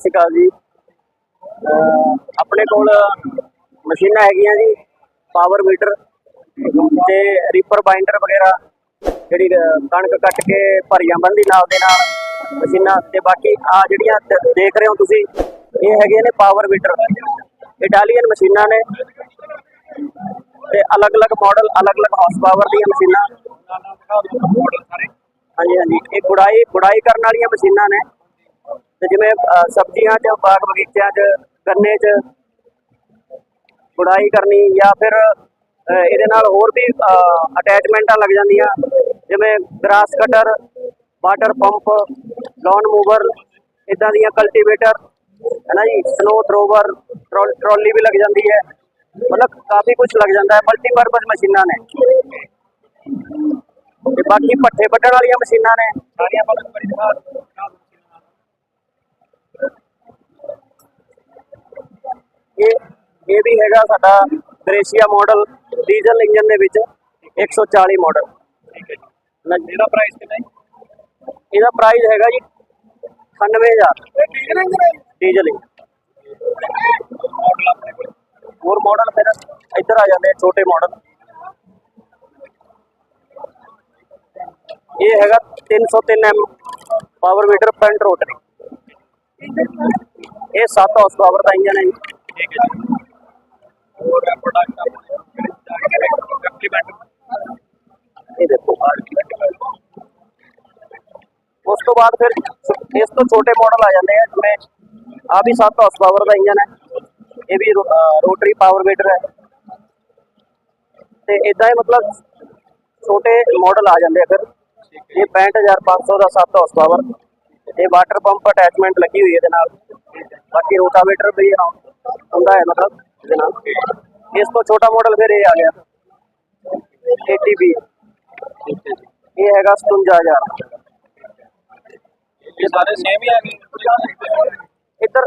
ਸਤਿ ਸ਼੍ਰੀ ਅਕਾਲ ਜੀ ਆਪਣੇ ਕੋਲ ਮਸ਼ੀਨਾਂ ਹੈਗੀਆਂ ਜੀ ਪਾਵਰ ਮੀਟਰ ਤੇ ਰੀਪਰ ਬਾਈਂਡਰ ਵਗੈਰਾ, ਜਿਹੜੀ ਕਣਕ ਕੱਟ ਕੇ ਭਰੀਆਂ ਬੰਦੀ ਨਾਲ ਦੇ ਨਾਲ ਮਸ਼ੀਨਾਂ ਤੇ ਬਾਕੀ ਆ ਜਿਹੜੀਆਂ ਦੇਖ ਰਹੇ ਹੋ ਤੁਸੀਂ, ਇਹ ਹੈਗੇ ਨੇ ਪਾਵਰ ਮੀਟਰ ਇਟਾਲੀਅਨ ਮਸ਼ੀਨਾਂ ਨੇ ਤੇ ਅਲੱਗ-ਅਲੱਗ ਮਾਡਲ ਅਲੱਗ-ਅਲੱਗ ਹਾਰਸ ਪਾਵਰ ਦੀਆਂ ਮਸ਼ੀਨਾਂ। ਹਾਂਜੀ ਹਾਂਜੀ। ਇਹ ਗੁੜਾਈ ਗੁੜਾਈ ਕਰਨ ਵਾਲੀਆਂ ਮਸ਼ੀਨਾਂ ਨੇ। ਤੇ ਜਿਵੇਂ ਸਬਜ਼ੀਆਂ 'ਚ, ਬਾਗ ਬਗੀਚਿਆਂ 'ਚ, ਗੰਨੇ 'ਚ ਗੁੜਾਈ ਕਰਨੀ ਜਾਂ ਫਿਰ ਇਹਦੇ ਨਾਲ ਹੋਰ ਵੀ ਅਟੈਚਮੈਂਟਾਂ ਲੱਗ ਜਾਂਦੀਆਂ। ਜਿਵੇਂ grass cutter water pump lawn mower ਇਦਾਂ ਦੀਆਂ ਕਲਟੀਵੇਟਰ ਹੈ ਨਾ ਜੀ ਸਨੋ ਥਰੋਵਰ ਟਰੋਲੀ ਵੀ ਲੱਗ ਜਾਂਦੀ ਹੈ। ਮਤਲਬ ਕਾਫੀ ਕੁਝ ਲੱਗ ਜਾਂਦਾ ਹੈ ਮਲਟੀਪਰਪਸ ਮਸ਼ੀਨਾਂ ਨੇ। ਤੇ ਬਾਕੀ ਪੱਠੇ ਵੱਢਣ ਵਾਲੀਆਂ ਮਸ਼ੀਨਾਂ ਨੇ, ਸਾਰੀਆਂ ਇਹ ਇਹ ਵੀ ਹੈਗਾ ਸਾਡਾ ਗ੍ਰੇਸ਼ੀਆ ਮਾਡਲ ਡੀਜ਼ਲ ਇੰਜਨ ਦੇ ਵਿੱਚ 140 ਮਾਡਲ ਇਹਦਾ ਪ੍ਰਾਈਸ ਕਿੰਨਾ ਹੈ ਇਹਦਾ ਪ੍ਰਾਈਸ ਹੈਗਾ ਜੀ 98000 ਡੀਜ਼ਲ ਮਾਡਲ ਆਪਣੇ ਕੋਲ। ਹੋਰ ਮਾਡਲ ਫਿਰ ਇੱਧਰ ਆ ਜਾਂਦੇ ਛੋਟੇ ਮਾਡਲ ਇਹ ਹੈਗਾ 303 M power meter front rotary ਇਹ 7 ਹਾਰਸ ਪਾਵਰ ਦਾ ਇੰਜਨ ਹੈ ਜੀ। ਠੀਕ ਹੈ ਜੀ ਹੋਰ ਪ੍ਰੋਡਕਟ ਆਪਣੇ ਕੰਪਲੀਮੈਂਟ ਇਹ ਦੇਖੋ ਉਸ ਤੋਂ ਬਾਅਦ ਫਿਰ ਇਸ ਤੋਂ ਛੋਟੇ ਮਾਡਲ ਆ ਜਾਂਦੇ ਆ, ਜਿਵੇਂ ਆ ਵੀ 7 ਹਾਰਸ ਪਾਵਰ ਦਾ ਇੰਜਨ ਹੈ ਇਹ ਵੀ ਰੋਟਰੀ ਪਾਵਰ ਮੀਟਰ ਹੈ। ਤੇ ਇਦਾਂ ਹੀ ਮਤਲਬ ਛੋਟੇ ਮਾਡਲ ਆ ਜਾਂਦੇ ਆ ਫਿਰ। ਇਹ 65500 ਦਾ 7 ਹਾਰਸ ਪਾਵਰ ਇਹ ਵਾਟਰ ਪੰਪ ਅਟੈਚਮੈਂਟ ਲੱਗੀ ਹੋਈ ਹੈ ਇਹਦੇ ਨਾਲ। ਬਾਕੀ ਰੋਟਾਵੇਟਰ ਵੀ ਹੁੰਦਾ ਹੈ ਮਤਲਬ ਇਹਦੇ ਨਾਲ। ਇਸ ਤੋਂ ਛੋਟਾ ਮਾਡਲ ਫਿਰ ਇਹ ਆ ਗਿਆ। ATB ਇਹ ਹੈਗਾ 57000 ਇਹ ਸਾਰੇ ਸੇਮ ਹੀ ਆ ਗਏ? ਇੱਧਰ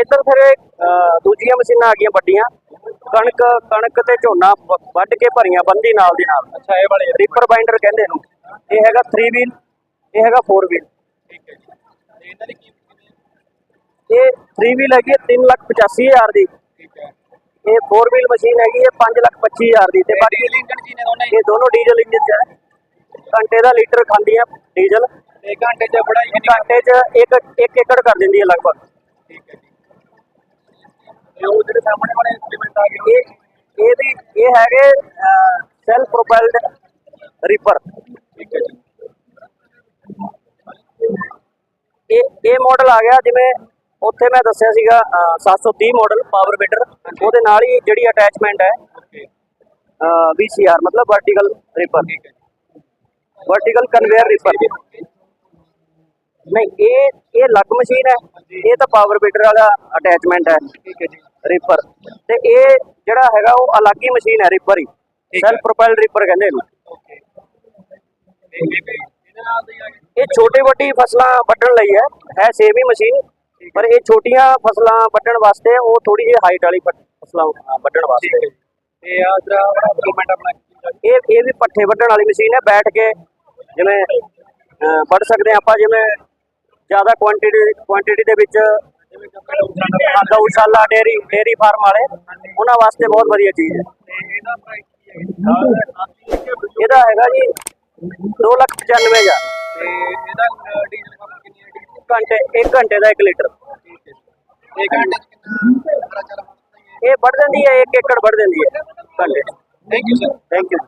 ਇੱਧਰ ਫਿਰ ਦੂਜੀਆਂ ਮਸ਼ੀਨਾਂ ਆ ਗਈਆਂ ਵੱਡੀਆਂ। ਕਣਕ ਕਣਕ ਤੇ ਝੋਨਾ ਵੱਢ ਕੇ ਭਰੀਆਂ ਬੰਦੀ ਨਾਲ ਦੀ ਨਾਲ। ਅੱਛਾ ਇਹ ਵਾਲੇ ਰੀਪਰ ਬਾਈਂਡਰ ਕਹਿੰਦੇ ਇਹਨੂੰ। ਇਹ ਹੈਗਾ 3 ਵੀਲ ਇਹ ਹੈਗਾ 4 ਵੀਲ ਠੀਕ ਹੈ ਜੀ। ਤੇ ਇਹਨਾਂ ਦੀ ਕੀਮਤ ਕਿੰਨੀ ਹੈ? ਇਹ 3 ਵੀਲ ਹੈਗੀ 385000 ਦੀ। ਠੀਕ ਹੈ। ਇਹ 4 ਵੀਲ ਮਸ਼ੀਨ ਹੈਗੀ ਹੈ 525000 ਦੀ। ਤੇ ਬਾਕੀ ਡੀਜ਼ਲ ਇੰਜਨ ਜੀ ਨੇ ਦੋਨੇ? ਹੀ? ਇਹ ਦੋਨੋਂ ਡੀਜ਼ਲ ਇੰਜਨ ਚ ਹੈ। ਘੰਟੇ ਦਾ ਲੀਟਰ ਖਾਂਦੀਆਂ ਡੀਜ਼ਲ ਤੇ ਘੰਟੇ ਚ ਬੜਾ ਹੀ ਘੰਟੇ ਚ ਇੱਕ ਇੱਕ ਏਕੜ ਕਰ ਦਿੰਦੀ ਹੈ ਲਗਭਗ। ਠੀਕ ਹੈ ਜੀ। ਤੇ ਉਹ ਜਿਹੜੇ ਸਾਹਮਣੇ ਵਾਲੇ ਇੰਪਲੀਮੈਂਟ ਆ ਗਏ ਇਹ ਇਹ ਵੀ ਇਹ ਹੈਗੇ ਸੈਲਫ ਪ੍ਰੋਪੈਲਡ ਰੀਪਰ ਠੀਕ ਹੈ ਜੀ ਇਹ ਮਾਡਲ ਆ ਗਿਆ ਜਿਵੇਂ ਉੱਥੇ ਮੈਂ ਦੱਸਿਆ ਸੀਗਾ ਅਹ, 730 ਮਾਡਲ ਪਾਵਰ ਮੀਟਰ ਉਹਦੇ ਨਾਲ ਹੀ ਜਿਹੜੀ ਅਟੈਚਮੈਂਟ ਹੈ VCR ਮਤਲਬ vertical reaper vertical conveyor reaper ਨਹੀਂ ਇਹ ਇਹ ਅਲੱਗ ਮਸ਼ੀਨ ਹੈ। ਇਹ ਤਾਂ ਪਾਵਰ ਮੀਟਰ ਵਾਲਾ ਅਟੈਚਮੈਂਟ ਹੈ ਠੀਕ ਹੈ ਜੀ ਰੀਪਰ ਤੇ ਇਹ ਜਿਹੜਾ ਹੈਗਾ ਉਹ ਅਲੱਗ ਹੀ ਮਸ਼ੀਨ ਹੈ ਰੀਪਰ ਹੀ। ਸੈਲਫ ਪ੍ਰੋਪੈਲਡ ਰੀਪਰ ਕਹਿੰਦੇ ਇਹਨੂੰ। ਓਕੇ ਇਹ ਛੋਟੇ ਵੱਡੀ ਫਸਲਾਂ ਵੱਢਣ ਲਈ ਹੈ। ਹੈ ਸੇਮ ਹੀ ਮਸ਼ੀਨ ਪਰ ਇਹ ਛੋਟੀਆਂ ਫਸਲਾਂ ਵੱਢਣ ਵਾਸਤੇ ਉਹ ਥੋੜੀ ਜਿਹੀ ਹਾਈਟ ਵਾਲੀ ਫਸਲਾਂ ਵੱਢਣ ਵਾਸਤੇ। ਤੇ ਆ ਜਿਹੜਾ ਇਨਸਟਰੂਮੈਂਟ ਆਪਣਾ ਇਹ ਇਹ ਵੀ ਪੱਠੇ ਵੱਢਣ ਵਾਲੀ ਮਸ਼ੀਨ ਹੈ ਬੈਠ ਕੇ ਜਿਵੇਂ ਵੱਢ ਸਕਦੇ ਆਪਾਂ ਜਿਵੇਂ ਜ਼ਿਆਦਾ ਕੁਆਂਟੀਟੀ ਕੁਆਂਟੀਟੀ ਦੇ ਵਿੱਚ ਗਊਸ਼ਾਲਾ ਡੇਰੀ ਡੇਰੀ ਫਾਰਮ ਵਾਲੇ ਉਹਨਾਂ ਵਾਸਤੇ ਬਹੁਤ ਵਧੀਆ ਚੀਜ਼ ਹੈ? ਇਹਦਾ ਹੈਗਾ ਜੀ 2 ਲੱਖ 95000 ਤੇ ਘੰਟੇ ਦਾ 1 ਲੀਟਰ। ਇਹ ਵੱਢ ਦਿੰਦੀ ਹੈ ਇੱਕ ਏਕੜ ਵੱਢ ਜਾਂਦੀ ਹੈ। ਘੰਟੇ thank you sir thank you.